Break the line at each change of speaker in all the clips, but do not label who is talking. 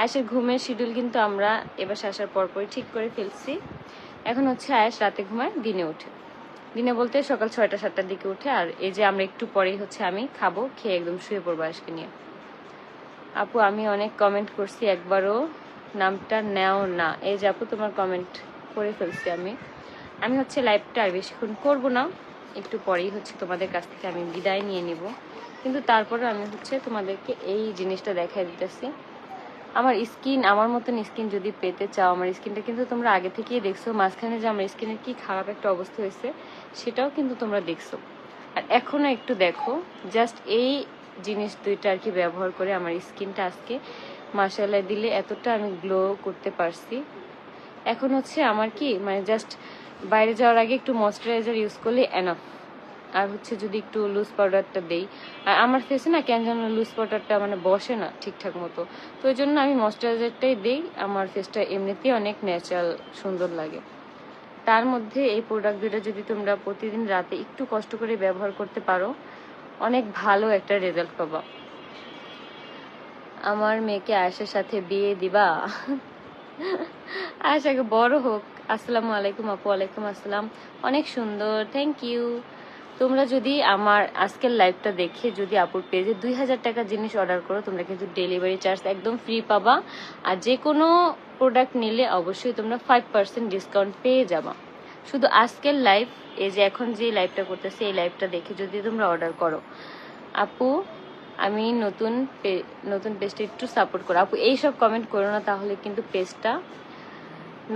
আয়েসের ঘুমের শিডিউল কিন্তু আমরা এবার আসার পরপরই ঠিক করে ফেলছি। এখন হচ্ছে আয়েস রাতে ঘুমায়, দিনে উঠে। দিনে বলতে সকাল ছয়টা, সাতটার দিকে উঠে, আর এই যে আমরা একটু পরেই হচ্ছে আমি খাব, খেয়ে একদম শুয়ে পড়ব আয়েসকে নিয়ে। আপু, আমি অনেক কমেন্ট করছি, একবারও নামটা নেও না। এই যে আপু, তোমার কমেন্ট করে ফেলছি আমি। আমি হচ্ছে লাইভটা আর বেশিক্ষণ করব না। একটু পরেই হচ্ছে তোমাদের কাছ থেকে আমি বিদায় নিয়ে নিব। কিন্তু তারপরে আমি হচ্ছে তোমাদেরকে এই জিনিসটা দেখাই দিতেছি। আমার স্কিন, আমার মতন স্কিন যদি পেতে চাও, আমার স্কিনটা কিন্তু তোমরা আগে থেকেই দেখছ, মাঝখানে যে আমার স্কিনের কি খারাপ একটা অবস্থা হয়েছে, সেটাও কিন্তু তোমরা দেখছ। আর এখনও একটু দেখো জাস্ট এই জিনিস দুইটা আর কি ব্যবহার করে আমার স্কিনটা আজকে মাসাল্লাহ দিলে এতটা আমি গ্লো করতে পারছি। এখন হচ্ছে আমার কি মানে জাস্ট বাইরে যাওয়ার আগে একটু ময়শ্চারাইজার ইউজ করলে এনাফ আর হচ্ছে যদি একটু লুজ পাউডারটা দেই। আর আমার ফেসে না কেন যেন লুজ পাউডারটা মানে বসে না ঠিকঠাক মতো। তো ওই জন্য আমি ময়শ্চারাইজারটাই দিই। আমার ফেসটা এমনিতেই অনেক ন্যাচারাল সুন্দর লাগে। তার মধ্যে এই প্রোডাক্ট দুটো যদি তোমরা প্রতিদিন রাতে একটু কষ্ট করে ব্যবহার করতে পারো, অনেক ভালো একটা রেজাল্ট পাবা। আমার মেয়েকে আয়েশার সাথে বিয়ে দিবা? আয়েশাকে বড় হোক। আসসালামু আলাইকুম আপু, ওয়ালাইকুম আসসালাম। অনেক সুন্দর থ্যাংক ইউ তোমরা যদি আমার আজকের লাইভটা দেখে যদি আপুর পেজে দুই হাজার টাকার জিনিস অর্ডার করো, তোমরা কিন্তু ডেলিভারি চার্জ একদম ফ্রি পাবা। আর যে কোনো প্রোডাক্ট নিলে অবশ্যই তোমরা ফাইভ পার্সেন্ট ডিসকাউন্ট পেয়ে যাবা। শুধু আজকের লাইভ এই যে এখন যে লাইভটা করতেছে, এই লাইভটা দেখে যদি তোমরা অর্ডার করো। আপু, আমি নতুন নতুন পেজটা একটু সাপোর্ট করো। আপু, এইসব কমেন্ট করো না, তাহলে কিন্তু পেজটা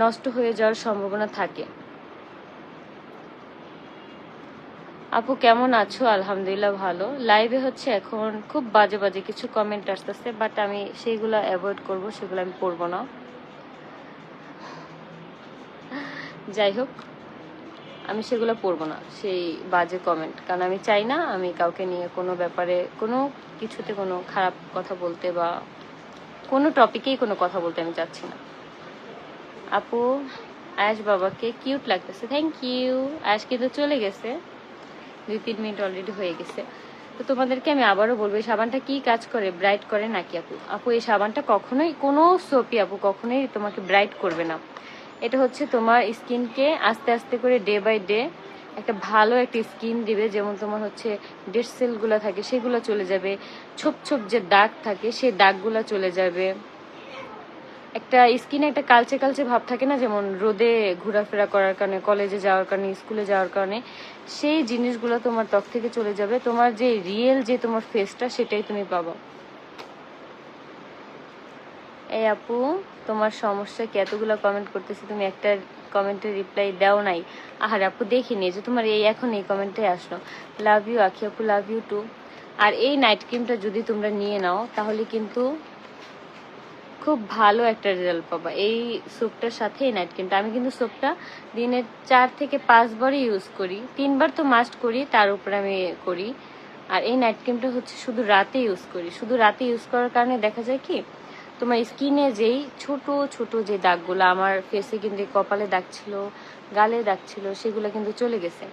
নষ্ট হয়ে যাওয়ার সম্ভাবনা থাকে। আপু, কেমন আছো? আলহামদুলিল্লাহ ভালো। লাইভে হচ্ছে এখন খুব বাজে বাজে কিছু কমেন্ট আসতেছে বাট আমি সেইগুলো অ্যাভয়েড করব, সেগুলো আমি পড়ব না। যাই হোক, আমি সেগুলো পড়ব না, সেই বাজে কমেন্ট কারণ আমি চাই না আমি কাউকে নিয়ে কোনো ব্যাপারে, কোনো কিছুতে কোনো খারাপ কথা বলতে বা কোনো টপিকেই কোনো কথা বলতে আমি চাচ্ছি না। আপু আয়াস বাবাকে কিউট লাগতেছে। থ্যাংক ইউ আয়াস কিন্তু চলে গেছে। দুই, তিন মিনিট অলরেডি হয়ে গেছে। তো তোমাদেরকে আমি আবারও বলব, এই সাবানটা কি কাজ করে? ব্রাইট করে নাকি আপু? আপু, এই সাবানটা কখনোই, কোনো সোপি আপু কখনোই তোমাকে ব্রাইট করবে না। এটা হচ্ছে তোমার স্কিনকে আস্তে আস্তে করে ডে বাই ডে একটা ভালো একটা স্কিন দিবে। যেমন তোমার হচ্ছে ডেড সেলগুলো থাকে, সেগুলো চলে যাবে। ছোপ ছোপ যে দাগ থাকে, সেই দাগগুলো চলে যাবে। একটা স্কিনে একটা কালচে কালচে ভাব থাকে না, যেমন রোদে ঘোরাফেরা করার কারণে, কলেজে যাওয়ার কারণে, স্কুলে যাওয়ার কারণে, সেই জিনিসগুলো তোমার ত্বক থেকে চলে যাবে। তোমার যে রিয়েল যে তোমার ফেসটা সেটাই তুমি পাবো। এই আপু, তোমার সমস্যা কি? এতগুলো কমেন্ট করতেছি, তুমি একটা কমেন্টের রিপ্লাই দাও নাই। আহার আপু দেখিনি যে তোমার এই এখন এই কমেন্টে আসলো। লাভ ইউ আখি আপু লাভ ইউ টু আর এই নাইট ক্রিমটা যদি তোমরা নিয়ে নাও, তাহলে কিন্তু খুব ভালো একটা রেজাল্ট পাবা। এই সোপটার সাথে এই নাইট ক্রিমটা আমি কিন্তু সোপটা দিনে চার থেকে পাঁচবারই ইউজ করি। তিনবার তো মাস্ট করি, তার উপরে আমি করি। আর এই নাইট ক্রিমটা হচ্ছে শুধু রাতে ইউজ করি। শুধু রাতে ইউজ করার কারণে দেখা যায় কি, তোমার স্কিনে যেই ছোট ছোট যে দাগগুলো, আমার ফেসে কিন্তু কপালে দাগ ছিল, গালে দাগ ছিল, সেগুলো কিন্তু চলে গেছে।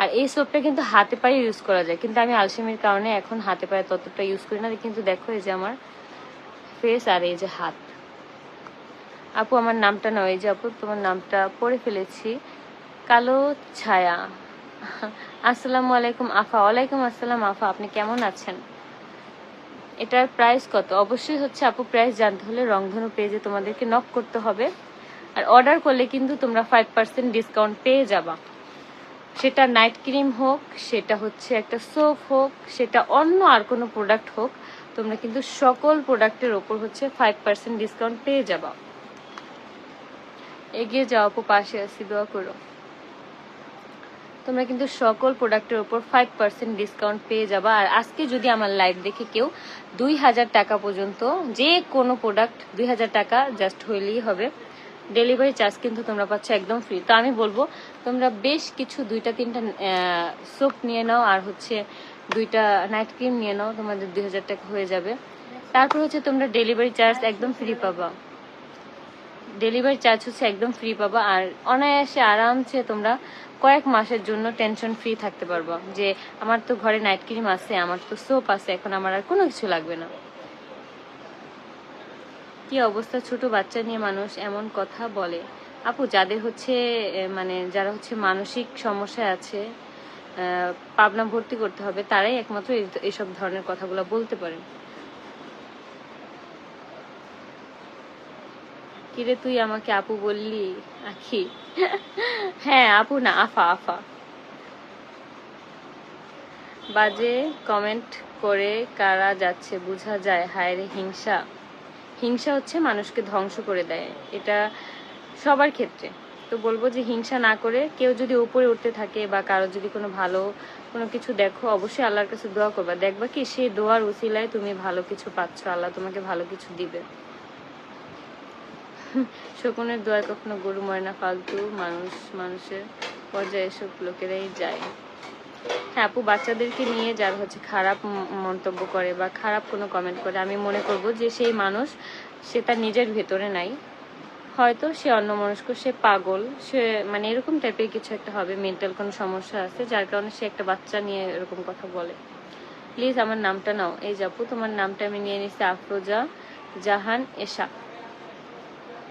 আর এই সোপটা কিন্তু হাতে পায়ে ইউজ করা যায়। কিন্তু আমি আলসেমির কারণে এখন হাতে পায়ে ততটা ইউজ করি না। কিন্তু দেখো এই যে আমার ফেস আর এই যে হাত। আপু, আমার নামটা নয় এই যে আপু, তোমার নামটা পড়ে ফেলেছি। কালো ছায়া। আসসালামু আলাইকুম, আফা। ওয়ালাইকুম আসসালাম, আফা। আপনি কেমন আছেন? এটার প্রাইস কত? অবশ্যই হচ্ছে আপু প্রাইস জানতে হলে রংধনু পেজে তোমাদেরকে নক করতে হবে। আর অর্ডার করলে কিন্তু তোমরা ফাইভ পার্সেন্ট ডিসকাউন্ট পেয়ে যাবা। সেটা নাইট ক্রিম হোক, সেটা হচ্ছে একটা সোপ হোক, সেটা অন্য আর কোনো প্রোডাক্ট হোক। তোমরা কিন্তু সকল প্রোডাক্টের ওপর হচ্ছে ফাইভ পার্সেন্ট ডিসকাউন্ট পেয়ে যাবা। এগিয়ে যাও আপু, পাশে আসি দোয়া করো। তোমরা কিন্তু সকল প্রোডাক্টের উপর ফাইভ পার্সেন্ট ডিসকাউন্ট পেয়ে যাবা। আর আজকে যদি আমার লাইভ দেখে কেউ দুই হাজার টাকা পর্যন্ত যে কোনো প্রোডাক্ট দুই হাজার টাকা জাস্ট হইলেই হবে। ডেলিভারি চার্জ কিন্তু তোমরা পাচ্ছ একদম ফ্রি তো আমি বলব, তোমরা বেশ কিছু দুইটা, তিনটা সোপ নিয়ে নাও। আর হচ্ছে দুইটা নাইট ক্রিম নিয়ে নাও, তোমাদের দুই হাজার টাকা হয়ে যাবে। তারপর হচ্ছে তোমরা ডেলিভারি চার্জ একদম ফ্রি পাবা। ডেলিভারি চার্জ হচ্ছে একদম ফ্রি পাবা আর অনায়াসে আরামসে তোমরা কয়েক মাসের জন্য টেনশন ফ্রি থাকতে পারবা যে আমার তো ঘরে নাইট ক্রিম আছে, আমার তো সোপ আছে, এখন আমার আর কোনো কিছু লাগবে না। কি অবস্থা? ছোট বাচ্চা নিয়ে মানুষ এমন কথা বলে। আপু, যাদের হচ্ছে মানে যারা হচ্ছে মানসিক সমস্যা আছে পাবনা ভর্তি করতে হবে, তারাই একমাত্র এই- এইসব ধরনের কথাগুলো বলতে পারেন। কিরে তুই আমাকে আপু বললি, আখি? হ্যাঁ আপু না, আফা আফা। বাজে কমেন্ট করে কারা যাচ্ছে, বোঝা যায়, হায় রে, হিংসা। হিংসা হচ্ছে মানুষকে ধ্বংস করে দেয়, এটা সবার ক্ষেত্রে। তো বলব যে হিংসা না করে কেউ যদি উপরে উঠতে থাকে বা কারও যদি কোনো ভালো কোনো কিছু দেখো, অবশ্যই আল্লাহর কাছে দোয়া করবা। দেখবা কি সেই দোয়ার উসিলায় তুমি ভালো কিছু পাচ্ছ, আল্লাহ তোমাকে ভালো কিছু দিবে। শকুনের দোয়ায় কখনো গরু মরে না, ফালতু মানুষ, মানুষের পর্যায়ে এসব লোকেরাই যায়। হ্যাঁ আপু বাচ্চাদেরকে নিয়ে যারা হচ্ছে খারাপ মন্তব্য করে বা খারাপ কোনো কমেন্ট করে, আমি মনে করব যে সেই মানুষ, সে তার নিজের ভেতরে নাই। হয়তো সে অন্য মনস্ক সে পাগল, সে মানে এরকম টাইপের কিছু একটা হবে মেন্টাল কোনো সমস্যা আছে, যার কারণে সে একটা বাচ্চা নিয়ে এরকম কথা বলে। প্লিজ আমার নামটা নাও। এই যাপু তোমার নামটা আমি নিয়ে নিচ্ছি আফরোজা জাহান এশা।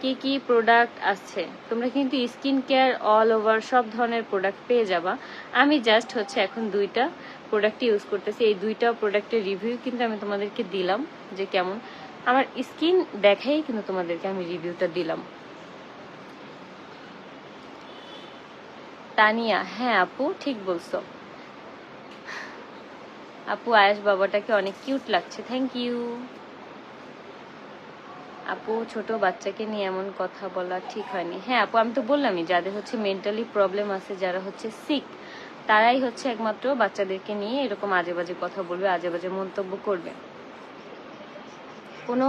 কি কি প্রোডাক্ট আছে? তোমরা কিন্তু স্কিন কেয়ার অল ওভার সব ধরনের প্রোডাক্ট পেয়ে যাবা। আমি জাস্ট হচ্ছে এখন দুইটা প্রোডাক্ট ইউজ করতেছি। এই দুইটা প্রোডাক্টের রিভিউ কিন্তু আমি তোমাদেরকে দিলাম যে কেমন। আমার স্কিন দেখাই কিন্তু তোমাদেরকে আমি রিভিউটা দিলাম। তানিয়া হ্যাঁ আপু, ঠিক বলছো। আপু, আয়াস বাবাটাকে অনেক কিউট লাগছে থ্যাংক ইউ আপু, ছোট বাচ্চাকে নিয়ে এমন কথা বলা ঠিক হয়নি। হ্যাঁ আপু, আমি তো বললামই, যাদের হচ্ছে মেন্টালি প্রবলেম আছে, যারা হচ্ছে সিক তারাই হচ্ছে একমাত্র বাচ্চাদেরকে নিয়ে এরকম আজে বাজে কথা বলবে আজে বাজে মন্তব্য করবে। কোনো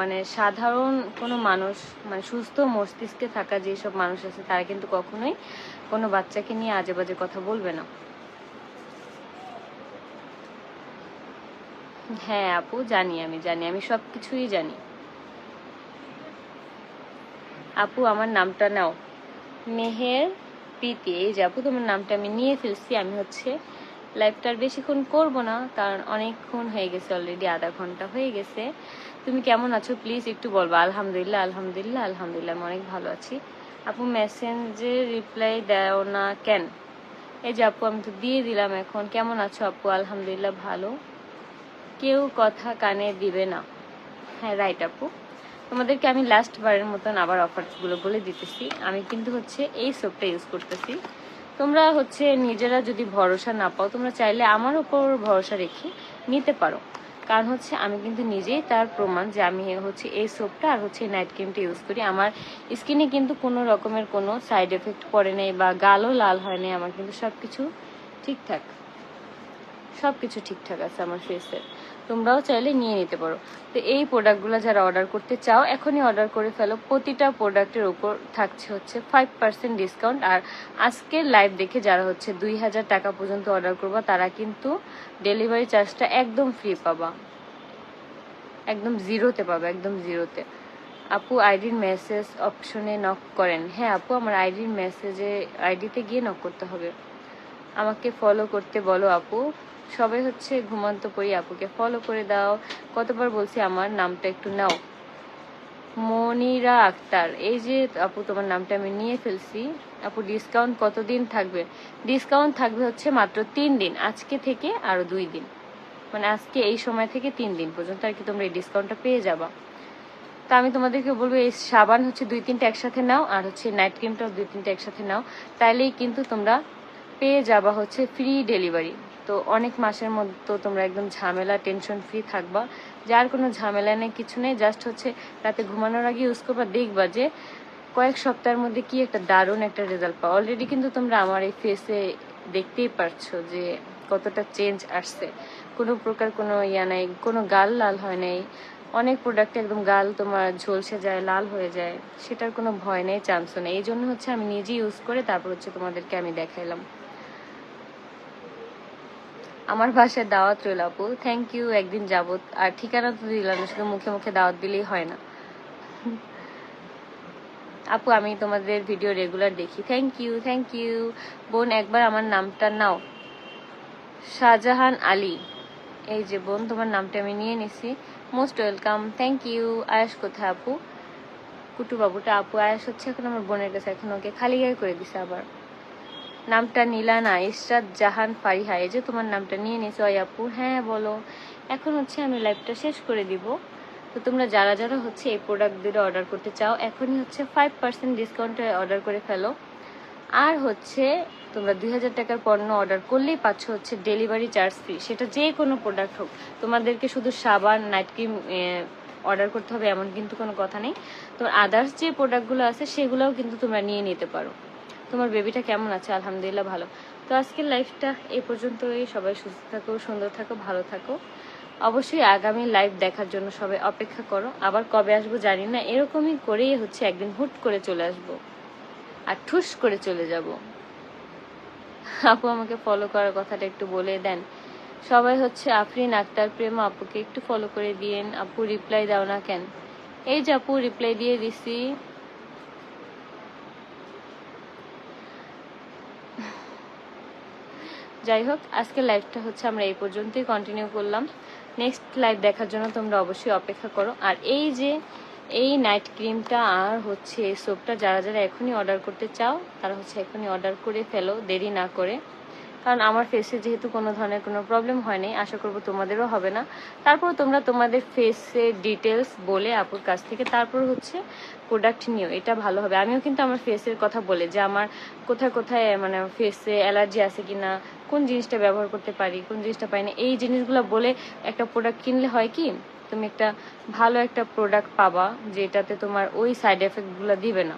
মানে সাধারণ কোনো মানুষ মানে সুস্থ মস্তিষ্কে থাকা যেসব মানুষ আছে, তারা কিন্তু কখনোই কোনো বাচ্চাকে নিয়ে আজে বাজে কথা বলবে না। হ্যাঁ আপু, জানি আমি জানি, আমি সব কিছুই জানি। আপু, আমার নামটা নাও। মেহের প্রীতি, এই যে আপু, তোমার নামটা আমি নিয়ে ফেলছি, আমি হচ্ছে লাইভটা আর বেশিক্ষণ করব না, কারণ অনেকক্ষণ হয়ে গেছে অলরেডি আধা ঘণ্টা হয়ে গেছে। তুমি কেমন আছো? প্লিজ একটু বলব। আলহামদুলিল্লাহ আলহামদুলিল্লাহ আলহামদুলিল্লাহ, আমি অনেক ভালো আছি। আপু মেসেঞ্জে রিপ্লাই দাও না কেন? এই যে আপু, আমি তো দিয়ে দিলাম এখন। কেমন আছো আপু? আলহামদুলিল্লাহ, ভালো। কেউ কথা কানে দিবে না। হ্যাঁ রাইট আপু। তোমাদেরকে আমি লাস্ট বারের মতন আবার অফারগুলো বলে দিতেছি। আমি কিন্তু হচ্ছে এই সোপটা ইউজ করতেছি। তোমরা হচ্ছে নিজেরা যদি ভরসা না পাও, তোমরা চাইলে আমার উপর ভরসা রেখে নিতে পারো। কারণ হচ্ছে আমি কিন্তু নিজেই তার প্রমাণ যে আমি হচ্ছে এই সোপটা আর হচ্ছে নাইট ক্রিমটা ইউজ করি। আমার স্কিনে কিন্তু কোনো রকমের কোনো সাইড এফেক্ট পড়ে নেই বা গালও লাল হয় নাই। আমার কিন্তু সব কিছু ঠিকঠাক। সব কিছু ঠিকঠাক আছে আমার ফেসের তোমরাও চাইলে নিয়ে নিতে পারো। তো এই প্রোডাক্টগুলো যারা অর্ডার করতে চাও, এখনই অর্ডার করে ফেলো। প্রতিটা প্রোডাক্টের উপর থাকছে হচ্ছে ফাইভ পার্সেন্ট ডিসকাউন্ট আর আজকের লাইভ দেখে যারা হচ্ছে দুই হাজার টাকা পর্যন্ত অর্ডার করবা, তারা কিন্তু ডেলিভারি চার্জটা একদম ফ্রি পাবা। একদম জিরোতে পাবে, একদম জিরোতে আপু আইডির মেসেজ অপশনে নক করেন। হ্যাঁ আপু, আমার আইডির মেসেজে আইডিতে গিয়ে নক করতে হবে। আমাকে ফলো করতে বলো আপু। সবাই হচ্ছে ঘুমন্ত পড়ি আপুকে ফলো করে দাও। কতবার বলছি আমার নামটা একটু নাও। মনিরা আক্তার, এই যে আপু তোমার নামটা আমি নিয়ে ফেলছি। আপু ডিসকাউন্ট কতদিন থাকবে? ডিসকাউন্ট থাকবে হচ্ছে মাত্র তিন দিন, আজকে থেকে আরও দুই দিন। মানে আজকে এই সময় থেকে তিন দিন পর্যন্ত আর কি তোমরা এই ডিসকাউন্টটা পেয়ে যাবা। তা আমি তোমাদেরকে বলব, এই সাবান হচ্ছে দুই তিনটা একসাথে নাও, আর হচ্ছে নাইট ক্রিমটাও দুই তিনটা একসাথে নাও। তাইলেই কিন্তু তোমরা পেয়ে যাবা হচ্ছে ফ্রি ডেলিভারি তো অনেক মাসের মধ্যে তোমরা একদম ঝামেলা টেনশন ফ্রি থাকবা। যার কোনো ঝামেলা নেই, কিছু নেই জাস্ট হচ্ছে রাতে ঘুমানোর আগে ইউজ করবা, দেখবা যে কয়েক সপ্তাহের মধ্যে কি একটা দারুণ একটা রেজাল্ট পাও। অলরেডি কিন্তু তোমরা আমার এই ফেসে দেখতেই পারছ যে কতটা চেঞ্জ আসছে। কোনো প্রকার কোনো ইয়া নাই, কোনো গাল লাল হয় নাই। অনেক প্রোডাক্ট একদম গাল তোমার ঝলসে যায়, লাল হয়ে যায়। সেটার কোনো ভয় নেই চান্সও নেই। এই জন্য হচ্ছে আমি নিজে ইউজ করে তারপর হচ্ছে তোমাদেরকে আমি দেখাইলাম। আমার বাসায় দাওয়াত রইল আপু। থ্যাংক ইউ একদিন যাবত আর ঠিকানা তো দিলাম, শুধু মুখে মুখে দাওয়াত দিলেই হয় না। আপু, আমি তোমাদের ভিডিও রেগুলার দেখি। থ্যাংক ইউ থ্যাংক ইউ বোন, একবার আমার নামটা নাও। শাহজাহান আলী। এই যে বোন, তোমার নামটা আমি নিয়ে নিছি। মোস্ট ওয়েলকাম থ্যাংক ইউ আয়াস কোথায় আপু? কুটু বাবুটা আপু আয়াস হচ্ছে এখন আমার বোনের কাছে, এখন ওকে খালি গায়ে করে দিছে আবার। নামটা নিলা না ইসরাত জাহান ফারিহা। এই যে তোমার নামটা নিয়ে নিয়েছো ওই আপু। হ্যাঁ বলো। এখন হচ্ছে আমি লাইভটা শেষ করে দিব। তো তোমরা যারা যারা হচ্ছে এই প্রোডাক্টগুলো অর্ডার করতে চাও, এখনই হচ্ছে ফাইভ পার্সেন্ট ডিসকাউন্টে অর্ডার করে ফেলো। আর হচ্ছে তোমরা দুই হাজার টাকার পণ্য অর্ডার করলেই পাচ্ছ হচ্ছে ডেলিভারি চার্জ ফ্রি সেটা যে কোনো প্রোডাক্ট হোক। তোমাদেরকে শুধু সাবান নাইট ক্রিম অর্ডার করতে হবে এমন কিন্তু কোনো কথা নেই। তোমার আদার্স যে প্রোডাক্টগুলো আছে, সেগুলোও কিন্তু তোমরা নিয়ে নিতে পারো। তোমার বেবিটা কেমন আছে? আলহামদুলিল্লাহ ভালো। তো আজকের লাইফটা এই পর্যন্তই। সবাই সুস্থ থাকো, সুন্দর থাকো, ভালো থাকো। অবশ্যই আগামী লাইভ দেখার জন্য সবাই অপেক্ষা করো। আবার কবে আসব জানি না। এরকমই করেই হচ্ছে একদিন হুট করে চলে আসব। আর ঠুস করে চলে যাব। আপু আমাকে ফলো করার কথাটা একটু বলে দেন। সবাই হচ্ছে আফরিন আক্তার, প্রেম আপুকে একটু ফলো করে দিয়েন। আপু রিপ্লাই দাও না কেন? এই যে আপু রিপ্লাই দিয়ে দিছি। যাই হোক, আজকের লাইভটা হচ্ছে আমরা এই পর্যন্তই কন্টিনিউ করলাম। নেক্সট লাইভ দেখার জন্য তোমরা অবশ্যই অপেক্ষা করো। আর এই যে, এই নাইট ক্রিমটা আর হচ্ছে সোপটা যারা যারা এখনই অর্ডার করতে চাও, তারা হচ্ছে এখনই অর্ডার করে ফেলো, দেরি না করে। কারণ আমার ফেসে যেহেতু কোনো ধরনের কোনো প্রবলেম হয়নি, আশা করব তোমাদেরও হবে না। তারপর তোমরা তোমাদের ফেসে ডিটেলস বলে আপুর কাছ থেকে, তারপর হচ্ছে প্রোডাক্ট নিও, এটা ভালো হবে। আমিও কিন্তু আমার ফেসের কথা বলে যে আমার কোথায় কোথায় মানে ফেসে অ্যালার্জি আছে কি না কোন জিনিসটা ব্যবহার করতে পারি, কোন জিনিসটা পাই না, এই জিনিসগুলো বলে একটা প্রোডাক্ট কিনলে হয় কি, তুমি একটা ভালো একটা প্রোডাক্ট পাবা যেটাতে তোমার ওই সাইড এফেক্টগুলো দিবে না।